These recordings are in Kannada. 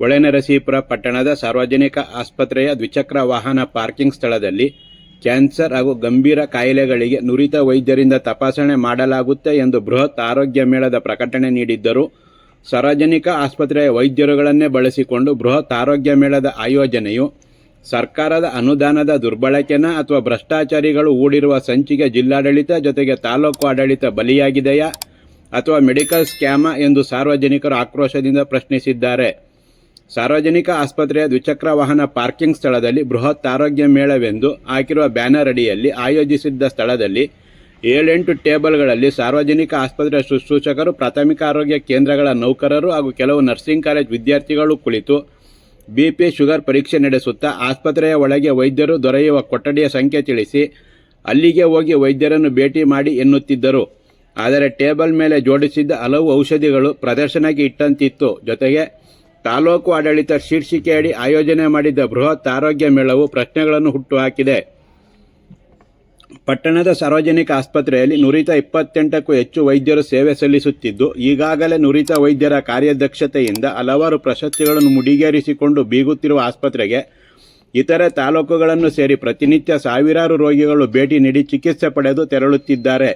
ಹೊಳೆನರಸೀಪುರ ಪಟ್ಟಣದ ಸಾರ್ವಜನಿಕ ಆಸ್ಪತ್ರೆಯ ದ್ವಿಚಕ್ರ ವಾಹನ ಪಾರ್ಕಿಂಗ್ ಸ್ಥಳದಲ್ಲಿ ಕ್ಯಾನ್ಸರ್ ಹಾಗೂ ಗಂಭೀರ ಕಾಯಿಲೆಗಳಿಗೆ ನುರಿತ ವೈದ್ಯರಿಂದ ತಪಾಸಣೆ ಮಾಡಲಾಗುತ್ತೆ ಎಂದು ಬೃಹತ್ ಆರೋಗ್ಯ ಮೇಳದ ಪ್ರಕಟಣೆ ನೀಡಿದ್ದರು, ಸಾರ್ವಜನಿಕ ಆಸ್ಪತ್ರೆಯ ವೈದ್ಯರುಗಳನ್ನೇ ಬಳಸಿಕೊಂಡು ಬೃಹತ್ ಆರೋಗ್ಯ ಮೇಳದ ಆಯೋಜನೆಯು ಸರ್ಕಾರದ ಅನುದಾನದ ದುರ್ಬಳಕೆನ ಅಥವಾ ಭ್ರಷ್ಟಾಚಾರಿಗಳು ಹೂಡಿರುವ ಸಂಚಿಗೆ ಜಿಲ್ಲಾಡಳಿತ ಜೊತೆಗೆ ತಾಲೂಕು ಆಡಳಿತ ಬಲಿಯಾಗಿದೆಯಾ ಅಥವಾ ಮೆಡಿಕಲ್ ಸ್ಕ್ಯಾಮ ಎಂದು ಸಾರ್ವಜನಿಕರು ಆಕ್ರೋಶದಿಂದ ಪ್ರಶ್ನಿಸಿದ್ದಾರೆ. ಸಾರ್ವಜನಿಕ ಆಸ್ಪತ್ರೆಯ ದ್ವಿಚಕ್ರ ವಾಹನ ಪಾರ್ಕಿಂಗ್ ಸ್ಥಳದಲ್ಲಿ ಬೃಹತ್ ಆರೋಗ್ಯ ಮೇಳವೆಂದು ಹಾಕಿರುವ ಬ್ಯಾನರ್ ಅಡಿಯಲ್ಲಿ ಆಯೋಜಿಸಿದ್ದ ಸ್ಥಳದಲ್ಲಿ ಏಳೆಂಟು ಟೇಬಲ್ಗಳಲ್ಲಿ ಸಾರ್ವಜನಿಕ ಆಸ್ಪತ್ರೆಯ ಶುಶ್ರೂಷಕರು, ಪ್ರಾಥಮಿಕ ಆರೋಗ್ಯ ಕೇಂದ್ರಗಳ ನೌಕರರು ಹಾಗೂ ಕೆಲವು ನರ್ಸಿಂಗ್ ಕಾಲೇಜ್ ವಿದ್ಯಾರ್ಥಿಗಳು ಕುಳಿತು ಬಿಪಿ ಶುಗರ್ ಪರೀಕ್ಷೆ ನಡೆಸುತ್ತಾ ಆಸ್ಪತ್ರೆಯ ಒಳಗೆ ವೈದ್ಯರು ದೊರೆಯುವ ಕೊಠಡಿಯ ಸಂಖ್ಯೆ ತಿಳಿಸಿ ಅಲ್ಲಿಗೆ ಹೋಗಿ ವೈದ್ಯರನ್ನು ಭೇಟಿ ಮಾಡಿ ಎನ್ನುತ್ತಿದ್ದರು. ಆದರೆ ಟೇಬಲ್ ಮೇಲೆ ಜೋಡಿಸಿದ್ದ ಹಲವು ಔಷಧಿಗಳು ಪ್ರದರ್ಶನಕ್ಕೆ ಇಟ್ಟಂತಿತ್ತು. ಜೊತೆಗೆ ತಾಲೂಕು ಆಡಳಿತ ಶೀರ್ಷಿಕೆಯಡಿ ಆಯೋಜನೆ ಮಾಡಿದ್ದ ಬೃಹತ್ ಆರೋಗ್ಯ ಮೇಳವು ಪ್ರಶ್ನೆಗಳನ್ನು ಹುಟ್ಟುಹಾಕಿದೆ. ಪಟ್ಟಣದ ಸಾರ್ವಜನಿಕ ಆಸ್ಪತ್ರೆಯಲ್ಲಿ ನುರಿತ ಇಪ್ಪತ್ತೆಂಟಕ್ಕೂ ಹೆಚ್ಚು ವೈದ್ಯರು ಸೇವೆ ಸಲ್ಲಿಸುತ್ತಿದ್ದು, ಈಗಾಗಲೇ ನುರಿತ ವೈದ್ಯರ ಕಾರ್ಯದಕ್ಷತೆಯಿಂದ ಹಲವಾರು ಪ್ರಶಸ್ತಿಗಳನ್ನು ಮುಡಿಗೇರಿಸಿಕೊಂಡು ಬೀಗುತ್ತಿರುವ ಆಸ್ಪತ್ರೆಗೆ ಇತರೆ ತಾಲೂಕುಗಳನ್ನು ಸೇರಿ ಪ್ರತಿನಿತ್ಯ ಸಾವಿರಾರು ರೋಗಿಗಳು ಭೇಟಿ ನೀಡಿ ಚಿಕಿತ್ಸೆ ಪಡೆದು ತೆರಳುತ್ತಿದ್ದಾರೆ.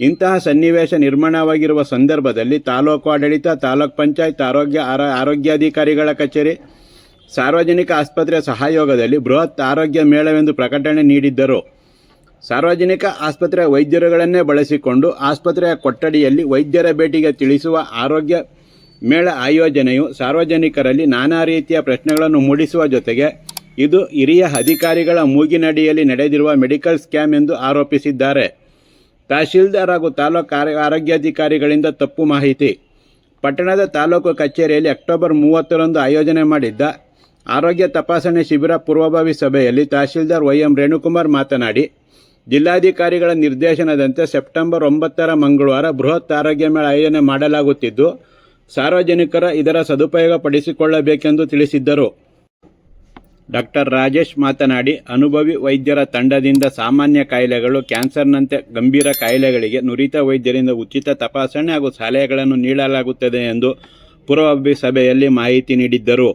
ಇಂತಹ ಸನ್ನಿವೇಶ ನಿರ್ಮಾಣವಾಗಿರುವ ಸಂದರ್ಭದಲ್ಲಿ ತಾಲೂಕು ಆಡಳಿತ, ತಾಲೂಕ್ ಪಂಚಾಯತ್, ಆರೋಗ್ಯ, ಆರ- ಆರೋಗ್ಯಾಧಿಕಾರಿಗಳ ಕಚೇರಿ, ಸಾರ್ವಜನಿಕ ಆಸ್ಪತ್ರೆಯ ಸಹಯೋಗದಲ್ಲಿ ಬೃಹತ್ ಆರೋಗ್ಯ ಮೇಳವೆಂದು ಪ್ರಕಟಣೆ ನೀಡಿದ್ದರು. ಸಾರ್ವಜನಿಕ ಆಸ್ಪತ್ರೆಯ ವೈದ್ಯರುಗಳನ್ನೇ ಬಳಸಿಕೊಂಡು ಆಸ್ಪತ್ರೆಯ ಕೊಠಡಿಯಲ್ಲಿ ವೈದ್ಯರ ಭೇಟಿಗೆ ತಿಳಿಸುವ ಆರೋಗ್ಯ ಮೇಳ ಆಯೋಜನೆಯು ಸಾರ್ವಜನಿಕರಲ್ಲಿ ನಾನಾ ರೀತಿಯ ಪ್ರಶ್ನೆಗಳನ್ನು ಮೂಡಿಸುವ ಜೊತೆಗೆ ಇದು ಹಿರಿಯ ಅಧಿಕಾರಿಗಳ ಮೂಗಿನಡಿಯಲ್ಲಿ ನಡೆದಿರುವ ಮೆಡಿಕಲ್ ಸ್ಕ್ಯಾಮ್ ಎಂದು ಆರೋಪಿಸಿದ್ದಾರೆ. ತಹಶೀಲ್ದಾರ್ ಹಾಗೂ ತಾಲೂಕು ಆರ- ಆರೋಗ್ಯಾಧಿಕಾರಿಗಳಿಂದ ತಪ್ಪು ಮಾಹಿತಿ. ಪಟ್ಟಣದ ತಾಲೂಕು ಕಚೇರಿಯಲ್ಲಿ ಅಕ್ಟೋಬರ್ ಮೂವತ್ತರಂದು ಆಯೋಜನೆ ಮಾಡಿದ್ದ ಆರೋಗ್ಯ ತಪಾಸಣೆ ಶಿಬಿರ ಪೂರ್ವಭಾವಿ ಸಭೆಯಲ್ಲಿ ತಹಶೀಲ್ದಾರ್ ವೈ ಎಂ ರೇಣುಕುಮಾರ್ ಮಾತನಾಡಿ, ಜಿಲ್ಲಾಧಿಕಾರಿಗಳ ನಿರ್ದೇಶನದಂತೆ ಸೆಪ್ಟೆಂಬರ್ ಒಂಬತ್ತರ ಮಂಗಳವಾರ ಬೃಹತ್ ಆರೋಗ್ಯ ಮೇಳ ಆಯೋಜನೆ ಮಾಡಲಾಗುತ್ತಿದ್ದು, ಸಾರ್ವಜನಿಕರ ಇದರ ಸದುಪಯೋಗ ಪಡಿಸಿಕೊಳ್ಳಬೇಕೆಂದು ತಿಳಿಸಿದ್ದರು. ಡಾಕ್ಟರ್ ರಾಜೇಶ್ ಮಾತನಾಡಿ, ಅನುಭವಿ ವೈದ್ಯರ ತಂಡದಿಂದ ಸಾಮಾನ್ಯ ಕಾಯಿಲೆಗಳು ಕ್ಯಾನ್ಸರ್ನಂತೆ ಗಂಭೀರ ಕಾಯಿಲೆಗಳಿಗೆ ನುರಿತ ವೈದ್ಯರಿಂದ ಉಚಿತ ತಪಾಸಣೆ ಹಾಗೂ ಸಲಹೆಗಳನ್ನು ನೀಡಲಾಗುತ್ತದೆ ಎಂದು ಪೂರ್ವಭಿ ಸಭೆಯಲ್ಲಿ ಮಾಹಿತಿ ನೀಡಿದ್ದರು.